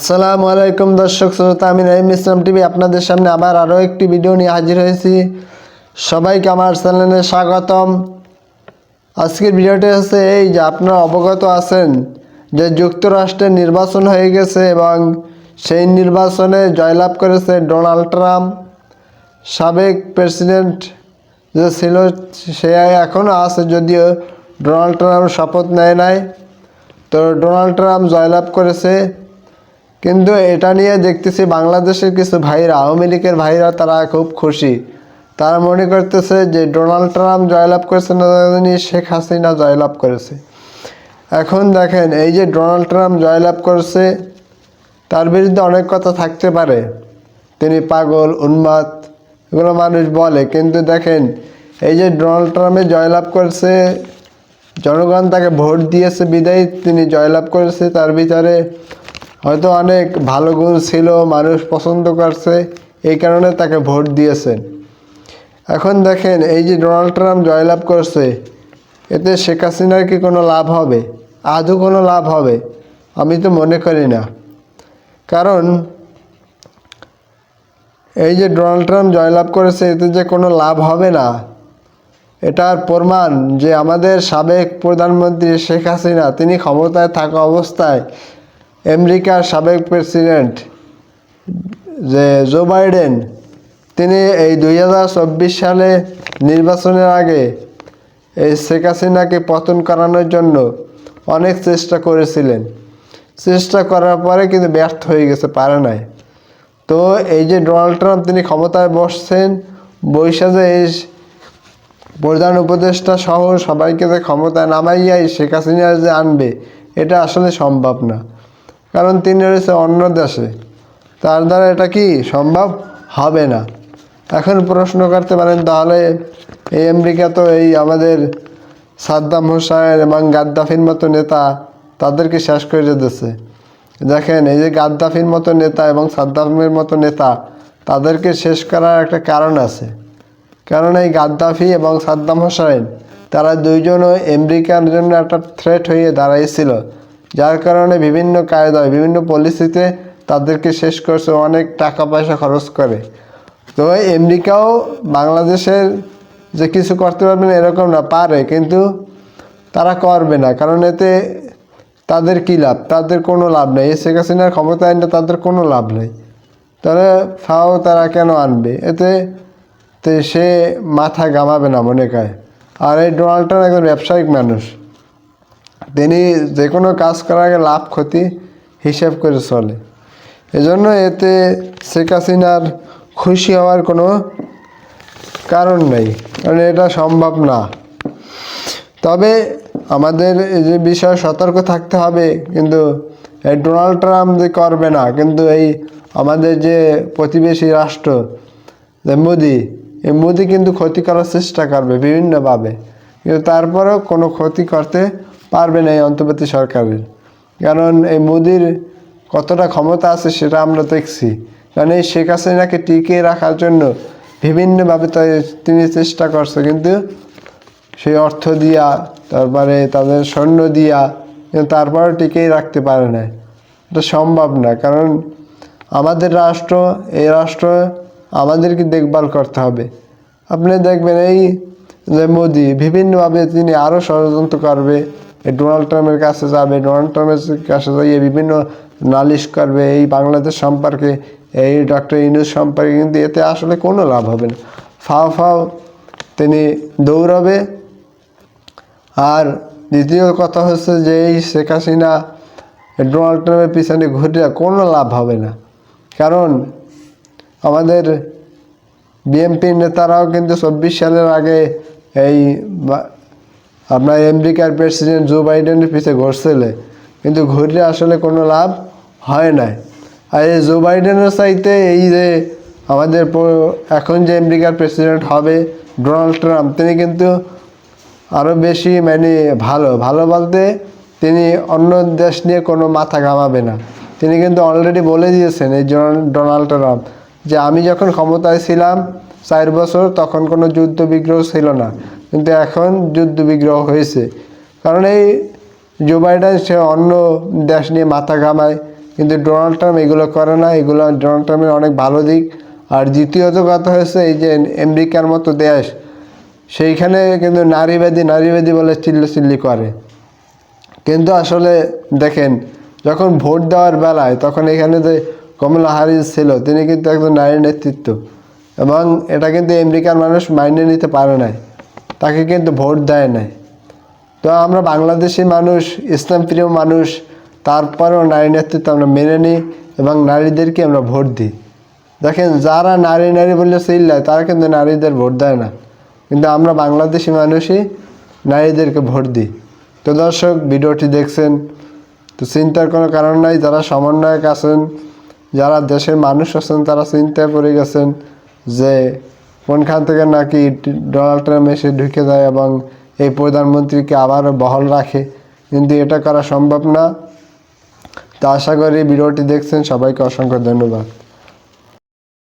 আসসালামু আলাইকুম দর্শক শ্রোতা, আমি রহিম ইসলাম টিভি, আপনাদের সামনে আবার আরও একটি ভিডিও নিয়ে হাজির হয়েছি। সবাইকে আমার চ্যানেলে স্বাগতম। আজকের ভিডিওটি হচ্ছে এই যে আপনারা অবগত আছেন যে যুক্তরাষ্ট্রের নির্বাচন হয়ে গেছে এবং সেই নির্বাচনে জয়লাভ করেছে ডোনাল্ড ট্রাম্প। সাবেক প্রেসিডেন্ট যে ছিল, সে এখনও আছে, যদিও ডোনাল্ড ট্রাম্প শপথ নেয় নাই। তো ডোনাল্ড ট্রাম্প জয়লাভ করেছে কিন্তু এটা নিয়ে দেখতেছি বাংলাদেশের কিছু ভাইরা, আওয়ামী লীগের ভাইরা তারা খুব খুশি। তারা মনে করতেছে যে ডোনাল্ড ট্রাম্প জয়লাভ করেছে না জানি শেখ হাসিনা জয়লাভ করেছে। এখন দেখেন, এই যে ডোনাল্ড ট্রাম্প জয়লাভ করেছে, তার বিরুদ্ধে অনেক কথা থাকতে পারে। তিনি পাগল, উন্মাদ, এগুলো মানুষ বলে, কিন্তু দেখেন, এই যে ডোনাল্ড ট্রাম্পে জয়লাভ করেছে, জনগণ তাকে ভোট দিয়েছে, বিদায়ী তিনি জয়লাভ করেছে, তার বিচারে হয়তো অনেক ভালো গুণ ছিল, মানুষ পছন্দ করছে, এই কারণে তাকে ভোট দিয়েছেন। এখন দেখেন, এই যে ডোনাল্ড ট্রাম্প জয়লাভ করছে, এতে শেখ হাসিনার কি কোনো লাভ হবে? আদৌ কোনো লাভ হবে? আমি তো মনে করি না। কারণ, এই যে ডোনাল্ড ট্রাম্প জয়লাভ করেছে, এতে যে কোনো লাভ হবে না। এটার প্রমাণ যে আমাদের সাবেক প্রধানমন্ত্রী শেখ হাসিনা, তিনি ক্ষমতায় থাকা অবস্থায় আমেরিকার সাবেক প্রেসিডেন্ট যে জো বাইডেন, তিনি এই দুই হাজার চব্বিশ সালে নির্বাচনের আগে এই শেখ হাসিনাকে পতন করানোর জন্য অনেক চেষ্টা করেছিলেন। চেষ্টা করার পরে কিন্তু ব্যর্থ হয়ে গেছে, পারে নাই। তো এই যে ডোনাল্ড ট্রাম্প, তিনি ক্ষমতায় বসছেন, বৈশাখে এই প্রধান উপদেষ্টা সহ সবাইকে যে ক্ষমতায় নামাইয়াই শেখ হাসিনা যে আনবে, এটা আসলে সম্ভব না। কারণ তিনি রয়েছে অন্য দেশে। তার দ্বারা এটা কি সম্ভব? হবে না। এখন প্রশ্ন করতে পারেন, তাহলে এই আমেরিকা তো এই আমাদের সাদ্দাম হোসাইন এবং গাদ্দাফির মতো নেতা তাদেরকে শেষ করে দিতেছে। দেখেন, এই যে গাদ্দাফির মতো নেতা এবং সাদ্দামের মতো নেতা তাদেরকে শেষ করার একটা কারণ আছে। কারণ এই গাদ্দাফি এবং সাদ্দাম হোসাইন, তারা দুইজনও আমেরিকার জন্য একটা থ্রেট হয়ে দাঁড়াইছিল। যার কারণে বিভিন্ন কায়দায়, বিভিন্ন পলিসিতে তাদেরকে শেষ করছে অনেক টাকা পয়সা খরচ করে। তো আমেরিকাও বাংলাদেশের যে কিছু করতে পারবে না, এরকম না, পারে, কিন্তু তারা করবে না, কারণ এতে তাদের কী লাভ? তাদের কোনো লাভ নেই। শেখ হাসিনার ক্ষমতা আনলে তাদের কোনো লাভ নেই। তাহলে ফাও তারা কেন আনবে? এতে সে মাথা গামাবে না মনে কয় আর এই ডোনাল্ড ট্রাম্প একজন ব্যবসায়িক মানুষ। তিনি যে কোনো কাজ করার আগে লাভ, ক্ষতি হিসাব করে চলে। এজন্য এতে শেখ হাসিনার খুশি হওয়ার কোনো কারণ নেই, কারণ এটা সম্ভব না। তবে আমাদের এই যে বিষয়ে সতর্ক থাকতে হবে, কিন্তু এই ডোনাল্ড ট্রাম্প যে করবে না, কিন্তু এই আমাদের যে প্রতিবেশী রাষ্ট্র, যে মোদি, এই মোদি কিন্তু ক্ষতি করার চেষ্টা করবে বিভিন্নভাবে। কিন্তু তারপরেও কোনো ক্ষতি করতে পারবে না এই অন্তর্বর্তী সরকারের। কারণ এই মোদির কতটা ক্ষমতা আছে সেটা আমরা দেখছি। কারণ এই শেখ হাসিনাকে টিকিয়ে রাখার জন্য বিভিন্নভাবে তিনি চেষ্টা করছে, কিন্তু সেই অর্থ দিয়া, তারপরে তাদের সৈন্য দিয়া তারপরেও টিকেই রাখতে পারে না এটা সম্ভব না, কারণ আমাদের রাষ্ট্র, এই রাষ্ট্র আমাদেরকে দেখভাল করতে হবে। আপনি দেখবেন এই যে মোদি, বিভিন্নভাবে তিনি আরও ষড়যন্ত্র করবে। ডোনাল্ড ট্রাম্পের কাছে যাবে ডোনাল্ড ট্রাম্পের কাছে যাইয়ে বিভিন্ন নালিশ করবে, এই বাংলাদেশ সম্পর্কে, এই ডক্টর ইনুস সম্পর্কে, কিন্তু এতে আসলে কোনো লাভ হবে না। ফাও ফাও তিনি দৌড়াবে। আর দ্বিতীয় কথা হচ্ছে যে এই শেখ হাসিনা ডোনাল্ড ট্রাম্পের পিছনে ঘুরে কোনো লাভ হবে না। কারণ আমাদের বিএনপির নেতারাও কিন্তু চব্বিশ সালের আগে এই আপনার আমেরিকার প্রেসিডেন্ট জো বাইডেনের পিছিয়ে ঘুরছিল, কিন্তু ঘুরলে আসলে কোনো লাভ হয় নাই। আর এই জো বাইডেনের চাইতে এই যে আমাদের এখন যে আমেরিকার প্রেসিডেন্ট হবে ডোনাল্ড ট্রাম্প, তিনি কিন্তু আরও বেশি মানে ভালো। ভালো বলতে তিনি অন্য দেশ নিয়ে কোনো মাথা ঘামাবে না। তিনি কিন্তু অলরেডি বলে দিয়েছেন এই ডোনাল্ড ট্রাম্প যে আমি যখন ক্ষমতায় ছিলাম চার বছর, তখন কোনো যুদ্ধ বিগ্রহ ছিল না। কিন্তু এখন যুদ্ধ বিগ্রহ হয়েছে। কারণ এই জো বাইডেন সে অন্য দেশ নিয়ে মাথা ঘামায়, কিন্তু ডোনাল্ড ট্রাম্প এগুলো করে না। এগুলো ডোনাল্ড ট্রাম্পের অনেক ভালো দিক। আর দ্বিতীয়ত কথা হয়েছে এই যে আমেরিকার মতো দেশ, সেইখানে কিন্তু নারীবাদী নারীবাদী বলে চিল্লি করে। কিন্তু আসলে দেখেন, যখন ভোট দেওয়ার বেলায়, তখন এখানে যে কমলা হারিস ছিল, তিনি কিন্তু একজন নারী নেতৃত্ব। এবং এটা কিন্তু আমেরিকার মানুষ মাইনে নিতে পারে নাই। তাকে কিন্তু ভোট দেয় নাই। তো আমরা বাংলাদেশি মানুষ ইসলাম প্রিয় মানুষ, তারপরেও নারী নেতৃত্ব আমরা মেনে নিই এবং নারীদেরকে আমরা ভোট দিই। দেখেন, যারা নারী নারী বলে চিল্লায়, তারা কিন্তু নারীদের ভোট দেয় না। কিন্তু আমরা বাংলাদেশি মানুষই নারীদেরকে ভোট দিই। তো দর্শক, ভিডিওটি দেখছেন, তো চিন্তার কোনো কারণ নাই, যারা সমন্বয়ক আছেন, যারা দেশের মানুষ আছেন, তারা চিন্তায় পড়ে গেছেন যে কোনখান থেকে নাকি ডোনাল্ড ট্রাম্প এসে ঢুকে দেয় এবং এই প্রধানমন্ত্রীকে আবারও বহল রাখে? কিন্তু এটা করা সম্ভব না। তো আশা করি ভিডিওটি দেখছেন। সবাইকে অসংখ্য ধন্যবাদ।